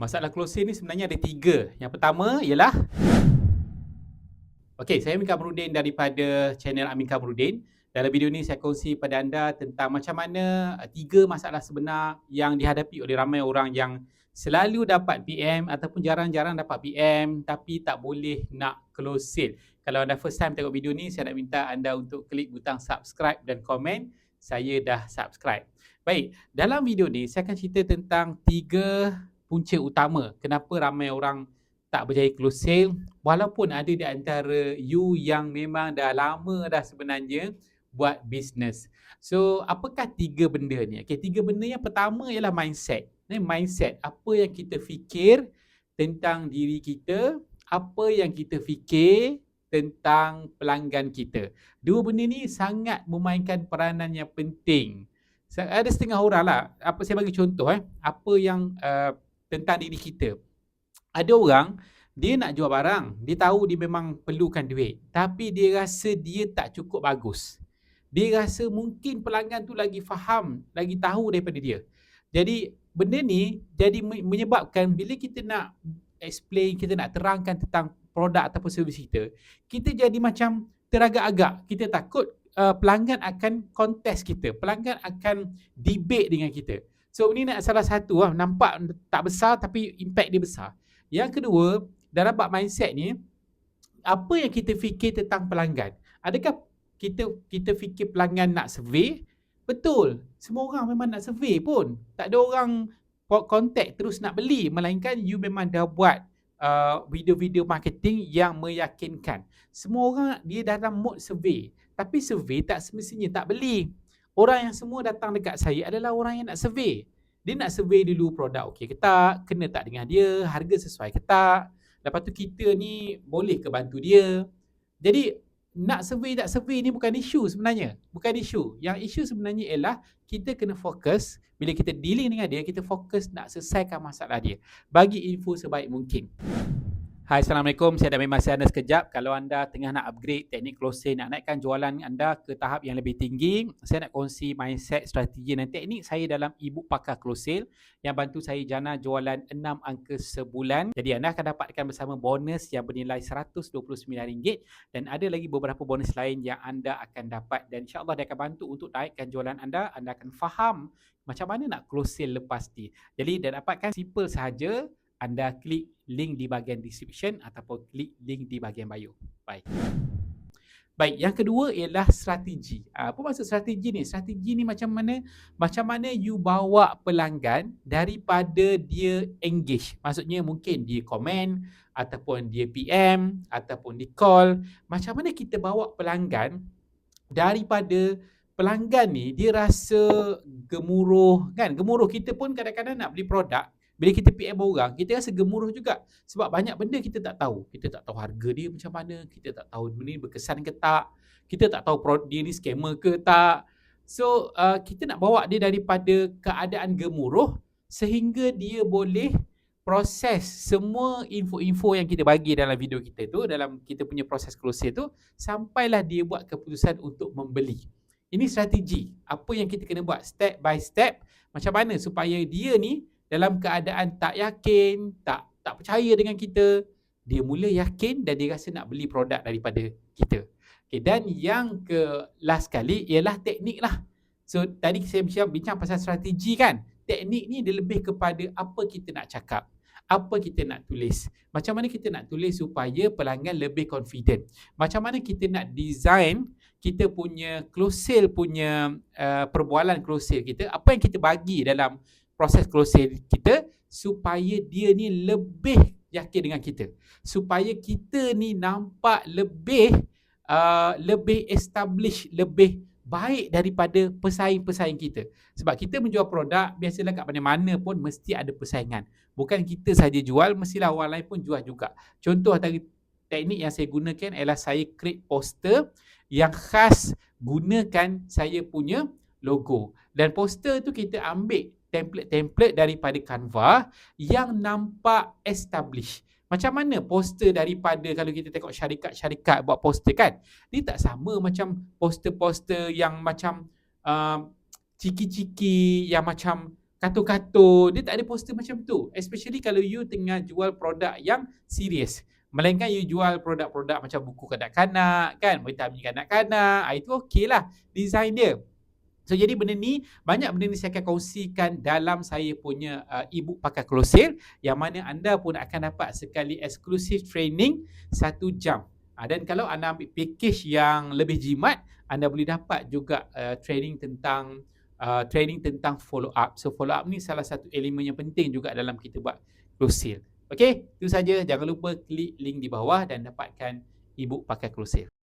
Masalah closing ni sebenarnya ada tiga. Yang pertama ialah Okey, saya Amin Kamrudin daripada channel Amin Kamrudin. Dalam video ni saya kongsi pada anda tentang macam mana uh, tiga masalah sebenar yang dihadapi oleh ramai orang yang selalu dapat PM ataupun jarang-jarang dapat PM tapi tak boleh nak close sale. Kalau anda first time tengok video ni, saya nak minta anda untuk klik butang subscribe dan komen. Saya dah subscribe. Baik, dalam video ni saya akan cerita tentang tiga punca utama kenapa ramai orang tak berjaya close sale walaupun ada di antara you yang memang dah lama dah sebenarnya buat bisnes. So, apakah tiga benda ni? Okay, tiga benda yang pertama ialah mindset. Ni mindset, apa yang kita fikir tentang diri kita, apa yang kita fikir tentang pelanggan kita. Dua benda ni sangat memainkan peranan yang penting. Ada setengah orang lah, apa saya bagi contoh eh, apa yang uh, tentang diri kita. Ada orang dia nak jual barang, dia tahu dia memang perlukan duit, tapi dia rasa dia tak cukup bagus. Dia rasa mungkin pelanggan tu lagi faham, lagi tahu daripada dia. Jadi benda ni jadi menyebabkan bila kita nak explain, kita nak terangkan tentang produk ataupun servis kita, kita jadi macam teragak-agak. Kita takut uh, pelanggan akan kontes kita, pelanggan akan debate dengan kita. So ini nak salah satu lah, nampak tak besar tapi impact dia besar. Yang kedua, dalam bab mindset ni, apa yang kita fikir tentang pelanggan? Adakah kita kita fikir pelanggan nak survey? Betul. Semua orang memang nak survey pun. Tak ada orang contact terus nak beli. Melainkan you memang dah buat uh, video-video marketing yang meyakinkan. Semua orang dia dalam mood survey. Tapi survey tak semestinya tak beli. Orang yang semua datang dekat saya adalah orang yang nak survey. Dia nak survey dulu produk okey ke tak, kena tak dengan dia, harga sesuai ke tak. Lepas tu kita ni boleh ke bantu dia. Jadi nak survey tak survey ni bukan isu sebenarnya. Bukan isu. Yang isu sebenarnya ialah kita kena fokus bila kita dealing dengan dia, kita fokus nak selesaikan masalah dia. Bagi info sebaik mungkin. Hai Assalamualaikum, saya dah memang anda sekejap. Kalau anda tengah nak upgrade teknik closing Nak naikkan jualan anda ke tahap yang lebih tinggi Saya nak kongsi mindset, strategi dan teknik saya dalam ebook pakar closing Yang bantu saya jana jualan 6 angka sebulan. Jadi anda akan dapatkan bersama bonus yang bernilai RM129 Dan ada lagi beberapa bonus lain yang anda akan dapat. Dan insyaAllah dia akan bantu untuk naikkan jualan anda. Anda akan faham macam mana nak close sale lepas ni. Jadi dah dapatkan simple sahaja anda klik link di bahagian description ataupun klik link di bahagian bio. Bye. Baik, yang kedua ialah strategi. Ah, apa maksud strategi ni? Strategi ni macam mana? Macam mana you bawa pelanggan daripada dia engage. Maksudnya mungkin dia komen ataupun dia PM ataupun di call. Macam mana kita bawa pelanggan daripada pelanggan ni dia rasa gemuruh kan? Gemuruh kita pun kadang-kadang nak beli produk bila kita PM orang, kita rasa gemuruh juga. Sebab banyak benda kita tak tahu. Kita tak tahu harga dia macam mana. Kita tak tahu benda ni berkesan ke tak. Kita tak tahu dia ni scammer ke tak. So, uh, kita nak bawa dia daripada keadaan gemuruh sehingga dia boleh proses semua info-info yang kita bagi dalam video kita tu, dalam kita punya proses closing tu, sampailah dia buat keputusan untuk membeli. Ini strategi. Apa yang kita kena buat step by step. Macam mana supaya dia ni dalam keadaan tak yakin, tak tak percaya dengan kita, dia mula yakin dan dia rasa nak beli produk daripada kita. Okay, dan yang ke last kali ialah teknik lah. So tadi saya bincang, bincang pasal strategi kan. Teknik ni dia lebih kepada apa kita nak cakap. Apa kita nak tulis. Macam mana kita nak tulis supaya pelanggan lebih confident. Macam mana kita nak design kita punya close sale punya uh, perbualan close sale kita. Apa yang kita bagi dalam proses closing kita supaya dia ni lebih yakin dengan kita. Supaya kita ni nampak lebih uh, lebih establish, lebih baik daripada pesaing-pesaing kita. Sebab kita menjual produk, biasalah kat mana-mana pun mesti ada persaingan. Bukan kita saja jual, mestilah orang lain pun jual juga. Contoh dari teknik yang saya gunakan ialah saya create poster yang khas gunakan saya punya logo. Dan poster tu kita ambil template-template daripada Canva yang nampak established. Macam mana poster daripada kalau kita tengok syarikat-syarikat buat poster kan? Dia tak sama macam poster-poster yang macam uh, ciki-ciki yang macam kartun-kartun. Dia tak ada poster macam tu. Especially kalau you tengah jual produk yang serius. Melainkan you jual produk-produk macam buku kanak-kanak kan, vitamin kanak-kanak, ah, itu okey lah design dia. So jadi benda ni, banyak benda ni saya akan kongsikan dalam saya punya uh, e-book pakai close yang mana anda pun akan dapat sekali eksklusif training satu jam. Uh, dan kalau anda ambil package yang lebih jimat, anda boleh dapat juga uh, training tentang uh, training tentang follow up. So follow up ni salah satu elemen yang penting juga dalam kita buat sale. Okey, itu saja. Jangan lupa klik link di bawah dan dapatkan e-book pakai sale.